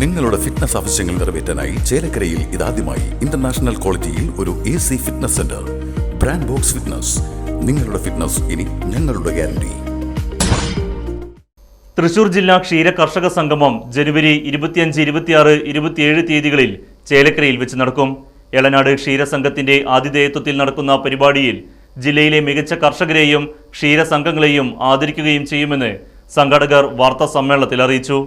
നിങ്ങളുടെ ഫിറ്റ്നസ് ആവശ്യങ്ങൾ നിറവേറ്റാനായി ചേലക്കരയിൽ ഇതാദ്യമായി ഇന്റർനാഷണൽ ക്വാളിറ്റിയിൽ ഒരു A C fitness centre brand box fitness നിങ്ങളുടെ ഫിറ്റ്നസ് ഇനി ഞങ്ങളുടെ ഗ്യാരണ്ടി തൃശൂർ ജില്ലാ ക്ഷീര കർഷക സംഗമം ജനുവരി ഇരുപത്തിയഞ്ച് ഇരുപത്തിയാറ് ഇരുപത്തിയേഴ് തീയതികളിൽ ചേലക്കരയിൽ വെച്ച് നടക്കും. എളനാട് ക്ഷീരസംഘത്തിന്റെ ആതിഥേയത്വത്തിൽ നടക്കുന്ന പരിപാടിയിൽ ജില്ലയിലെ മികച്ച കർഷകരെയും ക്ഷീരസംഘങ്ങളെയും ആദരിക്കുകയും ചെയ്യുമെന്ന് സംഘാടകർ വാർത്താ സമ്മേളനത്തിൽ അറിയിച്ചു.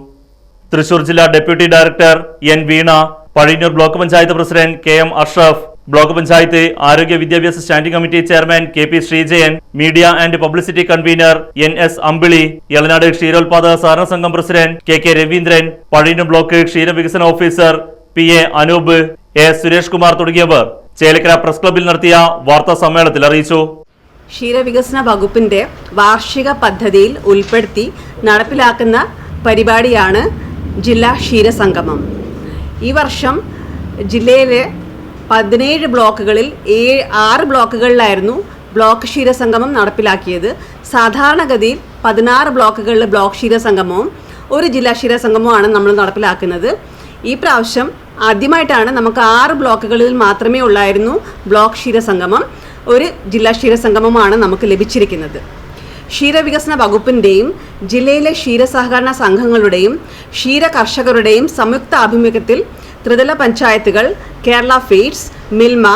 തൃശൂർ ജില്ലാ deputy director N Veena Pazhayannur block panchayat president K M Ashraf block panchayat ആരോഗ്യ വിദ്യാഭ്യാസ standing committee chairman K P Sreejayan media and publicity convener N S Ambili Elanad ക്ഷീരോത്പാദക സഹകരണ സംഘം president K K Raveendran Pazhayannur block ക്ഷീരവികസന officer P A Anoop A Suresh Kumar തുടങ്ങിയവർ Chelakkara press ക്ലബിൽ നടത്തിയ വാർത്താ സമ്മേളനത്തിൽ അറിയിച്ചു. ക്ഷീരവികസന വകുപ്പിന്റെ വാർഷിക പദ്ധതിയിൽ ഉൾപ്പെടുത്തി നടപ്പിലാക്കുന്ന പരിപാടിയാണ് ജില്ലാ ക്ഷീരസംഗമം. ഈ വർഷം ജില്ലയിലെ പതിനേഴ് ബ്ലോക്കുകളിൽ ഏഴ് ആറ് ബ്ലോക്കുകളിലായിരുന്നു ബ്ലോക്ക് ക്ഷീരസംഗമം നടപ്പിലാക്കിയത്. സാധാരണഗതിയിൽ പതിനാറ് ബ്ലോക്കുകളിലെ ബ്ലോക്ക് ക്ഷീരസംഗമവും ഒരു ജില്ലാ ക്ഷീരസംഗമവുമാണ് നമ്മൾ നടപ്പിലാക്കുന്നത്. ഈ പ്രാവശ്യം ആദ്യമായിട്ടാണ് നമുക്ക് ആറ് ബ്ലോക്കുകളിൽ മാത്രമേ ഉള്ളായിരുന്നു ബ്ലോക്ക് ക്ഷീരസംഗമം. ഒരു ജില്ലാ ക്ഷീരസംഗമമാണ് നമുക്ക് ലഭിച്ചിരിക്കുന്നത്. ക്ഷീരവികസന വകുപ്പിന്റെയും ജില്ലയിലെ ക്ഷീരസഹകരണ സംഘങ്ങളുടെയും ക്ഷീര കർഷകരുടെയും സംയുക്ത ആഭിമുഖ്യത്തിൽ ത്രിതല പഞ്ചായത്തുകൾ കേരള ഫീഡ്സ് മിൽമ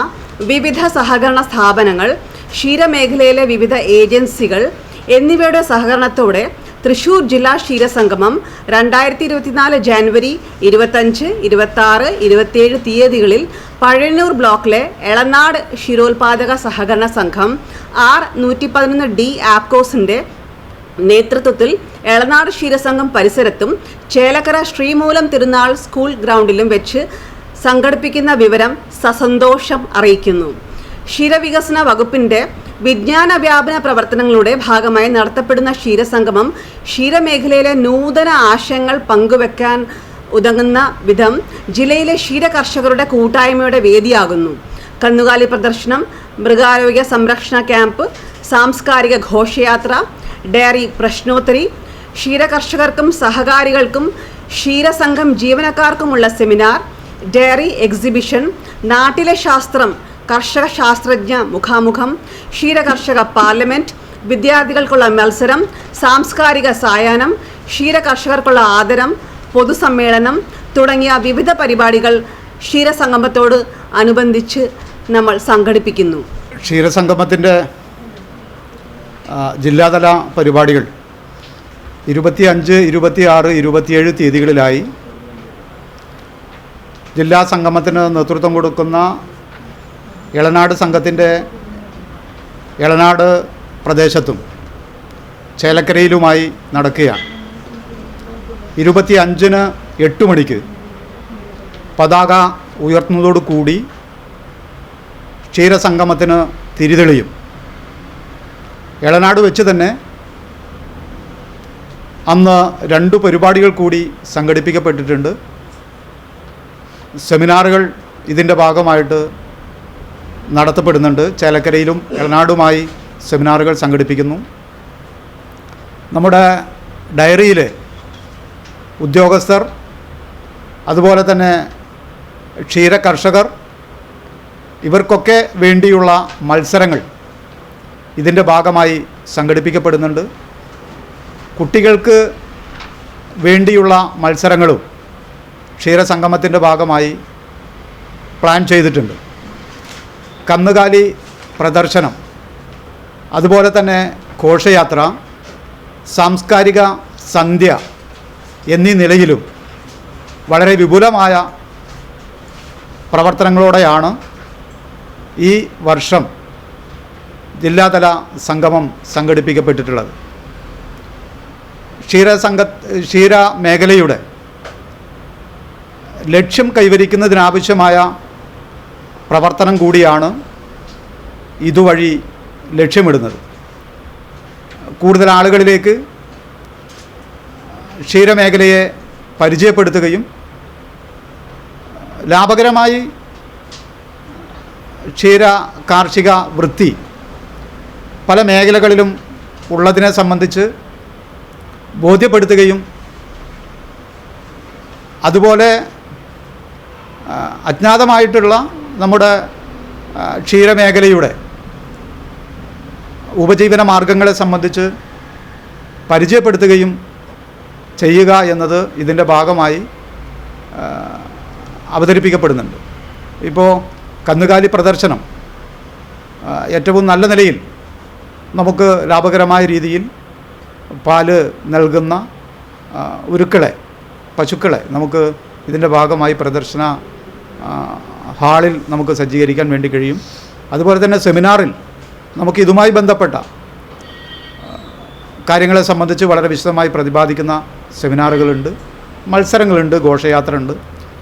വിവിധ സഹകരണ സ്ഥാപനങ്ങൾ ക്ഷീരമേഖലയിലെ വിവിധ ഏജൻസികൾ എന്നിവയുടെ സഹകരണത്തോടെ തൃശൂർ ജില്ലാ ക്ഷീരസംഗമം രണ്ടായിരത്തി ഇരുപത്തിനാല് ജനുവരി ഇരുപത്തഞ്ച് ഇരുപത്തി ആറ് ഇരുപത്തിയേഴ് തീയതികളിൽ പഴയന്നൂർ ബ്ലോക്കിലെ എളനാട് ക്ഷീരോത്പാദക സഹകരണ സംഘം ആർ നൂറ്റി പതിനൊന്ന് ഡി ആപ്കോസിന്റെ നേതൃത്വത്തിൽ എളനാട് ക്ഷീരസംഘം പരിസരത്തും ചേലക്കര ശ്രീമൂലം തിരുനാൾ സ്കൂൾ ഗ്രൗണ്ടിലും വെച്ച് സംഘടിപ്പിക്കുന്ന വിവരം സസന്തോഷം അറിയിക്കുന്നു. ക്ഷീരവികസന വകുപ്പിന്റെ വിജ്ഞാന വ്യാപന പ്രവർത്തനങ്ങളുടെ ഭാഗമായി നടത്തപ്പെടുന്ന ക്ഷീരസംഗമം ക്ഷീരമേഖലയിലെ നൂതന ആശയങ്ങൾ പങ്കുവെക്കാൻ ഉതങ്ങുന്ന വിധം ജില്ലയിലെ ക്ഷീര കർഷകരുടെ കൂട്ടായ്മയുടെ വേദിയാകുന്നു. കന്നുകാലി പ്രദർശനം മൃഗാരോഗ്യ സംരക്ഷണ ക്യാമ്പ് സാംസ്കാരിക ഘോഷയാത്ര ഡയറി പ്രശ്നോത്തരി ക്ഷീര കർഷകർക്കും സഹകാരികൾക്കും ക്ഷീരസംഘം ജീവനക്കാർക്കുമുള്ള സെമിനാർ ഡയറി എക്സിബിഷൻ നാട്ടിലെ ശാസ്ത്രം കർഷക ശാസ്ത്രജ്ഞ മുഖാമുഖം ക്ഷീരകർഷക പാർലമെന്റ് വിദ്യാർത്ഥികൾക്കുള്ള മത്സരം സാംസ്കാരിക സായാഹ്നം ക്ഷീരകർഷകർക്കുള്ള ആദരം പൊതുസമ്മേളനം തുടങ്ങിയ വിവിധ പരിപാടികൾ ക്ഷീരസംഗമത്തോട് അനുബന്ധിച്ച് നമ്മൾ സംഘടിപ്പിക്കുന്നു. ക്ഷീരസംഗമത്തിന്റെ ജില്ലാതല പരിപാടികൾ ഇരുപത്തി അഞ്ച് ഇരുപത്തി ആറ് ഇരുപത്തിയേഴ് തീയതികളിലായി ജില്ലാ സംഗമത്തിന് നേതൃത്വം കൊടുക്കുന്ന ഇളനാട് സംഘത്തിന്റെ ഇളനാട് പ്രദേശത്തും ചേലക്കരയിലുമായി നടക്കുകയാണ്. ഇരുപത്തി അഞ്ചിന് എട്ട് മണിക്ക് പതാക ഉയർത്തുന്നതോടു കൂടി ക്ഷീരസംഗമത്തിന് തിരിതെളിയും. ഇളനാട് വെച്ച് തന്നെ അന്ന് രണ്ട് പരിപാടികൾ കൂടി സംഘടിപ്പിക്കപ്പെട്ടിട്ടുണ്ട്. സെമിനാറുകൾ ഇതിന്റെ ഭാഗമായിട്ട് നടത്തപ്പെടുന്നുണ്ട്. ചേലക്കരയിലും എളനാടുമായി സെമിനാറുകൾ സംഘടിപ്പിക്കുന്നു. നമ്മുടെ ഡയറിയിൽ ഉദ്യോഗസ്ഥർ അതുപോലെ തന്നെ ക്ഷീര കർഷകർ ഇവർക്കൊക്കെ വേണ്ടിയുള്ള മത്സരങ്ങൾ ഇതിന്റെ ഭാഗമായി സംഘടിപ്പിക്കപ്പെടുന്നുണ്ട്. കുട്ടികൾക്ക് വേണ്ടിയുള്ള മത്സരങ്ങളും ക്ഷീരസംഗമത്തിന്റെ ഭാഗമായി പ്ലാൻ ചെയ്തിട്ടുണ്ട്. കന്നുകാലി പ്രദർശനം. അതുപോലെ തന്നെ ഘോഷയാത്ര സാംസ്കാരിക സന്ധ്യ എന്നീ നിലയിലും വളരെ വിപുലമായ പ്രവർത്തനങ്ങളോടെയാണ് ഈ വർഷം ജില്ലാതല സംഗമം സംഘടിപ്പിക്കപ്പെട്ടിട്ടുള്ളത്. ക്ഷീരസംഘ ക്ഷീര മേഖലയുടെ ലക്ഷ്യം കൈവരിക്കുന്നതിനാവശ്യമായ പ്രവർത്തനം കൂടിയാണ് ഇതുവഴി ലക്ഷ്യമിടുന്നത്. കൂടുതൽ ആളുകളിലേക്ക് ക്ഷീരമേഖലയെ പരിചയപ്പെടുത്തുകയും ലാഭകരമായി ക്ഷീര കാർഷിക വൃത്തി പല മേഖലകളിലും ഉള്ളതിനെ സംബന്ധിച്ച് ബോധ്യപ്പെടുത്തുകയും അതുപോലെ അജ്ഞാതമായിട്ടുള്ള നമ്മുടെ ക്ഷീരമേഖലയുടെ ഉപജീവന മാർഗങ്ങളെ സംബന്ധിച്ച് പരിചയപ്പെടുത്തുകയും ചെയ്യുക എന്നത് ഇതിന്റെ ഭാഗമായി അവതരിപ്പിക്കപ്പെടുന്നുണ്ട്. ഇപ്പോൾ കന്നുകാലി പ്രദർശനം ഏറ്റവും നല്ല നിലയിൽ നമുക്ക് ലാഭകരമായ രീതിയിൽ പാൽ നൽകുന്ന ഉരുക്കളെ പശുക്കളെ നമുക്ക് ഇതിന്റെ ഭാഗമായി പ്രദർശന ഹാളിൽ നമുക്ക് സജ്ജീകരിക്കാൻ വേണ്ടി കഴിയും. അതുപോലെ തന്നെ സെമിനാറിൽ നമുക്ക് ഇതുമായി ബന്ധപ്പെട്ട കാര്യങ്ങളെ സംബന്ധിച്ച് വളരെ വിശദമായി പ്രതിപാദിക്കുന്ന സെമിനാറുകളുണ്ട് മത്സരങ്ങളുണ്ട് ഘോഷയാത്ര ഉണ്ട്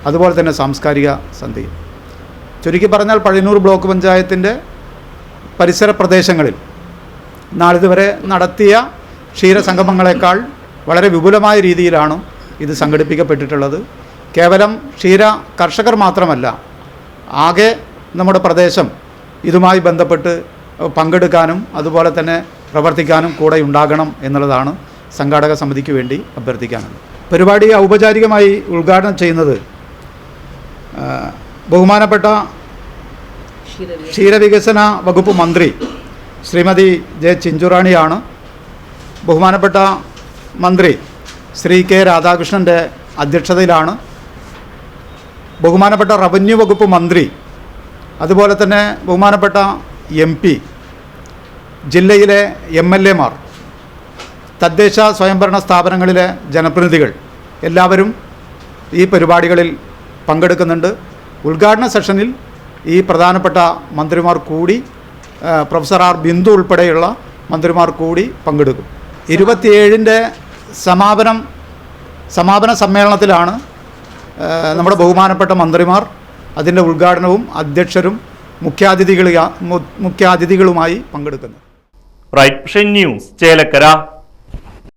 അതുപോലെ തന്നെ സാംസ്കാരിക സന്ധ്യയും ചുരുക്കി പറഞ്ഞാൽ പഴയന്നൂർ ബ്ലോക്ക് പഞ്ചായത്തിന്റെ പരിസര പ്രദേശങ്ങളിൽ നാളിതുവരെ നടത്തിയ ക്ഷീരസംഗമങ്ങളെക്കാൾ വളരെ വിപുലമായ രീതിയിലാണ് ഇത് സംഘടിപ്പിക്കപ്പെട്ടിട്ടുള്ളത്. കേവലം ക്ഷീര കർഷകർ മാത്രമല്ല ആകെ നമ്മുടെ പ്രദേശം ഇതുമായി ബന്ധപ്പെട്ട് പങ്കെടുക്കാനും അതുപോലെ തന്നെ പ്രവർത്തിക്കാനും കൂടെ ഉണ്ടാകണം എന്നുള്ളതാണ് സംഘാടക സമിതിക്ക് വേണ്ടി അഭ്യർത്ഥിക്കാനുള്ളത്. പരിപാടി ഔപചാരികമായി ഉദ്ഘാടനം ചെയ്യുന്നത് ബഹുമാനപ്പെട്ട ക്ഷീരവികസന വകുപ്പ് മന്ത്രി ശ്രീമതി ജെ ചിഞ്ചുറാണിയാണ്. ബഹുമാനപ്പെട്ട മന്ത്രി ശ്രീ കെ രാധാകൃഷ്ണന്റെ അധ്യക്ഷതയിലാണ് ബഹുമാനപ്പെട്ട റവന്യൂ വകുപ്പ് മന്ത്രി അതുപോലെ തന്നെ ബഹുമാനപ്പെട്ട എം പി ജില്ലയിലെ എം എൽ എമാർ തദ്ദേശ സ്വയംഭരണ സ്ഥാപനങ്ങളിലെ ജനപ്രതിനിധികൾ എല്ലാവരും ഈ പരിപാടികളിൽ പങ്കെടുക്കുന്നുണ്ട്. ഉദ്ഘാടന സെഷനിൽ ഈ പ്രധാനപ്പെട്ട മന്ത്രിമാർ കൂടി പ്രൊഫസർ ആർ ബിന്ദു ഉൾപ്പെടെയുള്ള മന്ത്രിമാർ കൂടി പങ്കെടുക്കും. ഇരുപത്തിയേഴിന്റെ സമാപനം സമാപന സമ്മേളനത്തിലാണ് നമ്മുടെ ബഹുമാനപ്പെട്ട മന്ത്രിമാർ അതിന്റെ ഉദ്ഘാടനവും അധ്യക്ഷരും മുഖ്യാതിഥികളി മുഖ്യാതിഥികളുമായി പങ്കെടുക്കുന്നു. Right news Chelakkara.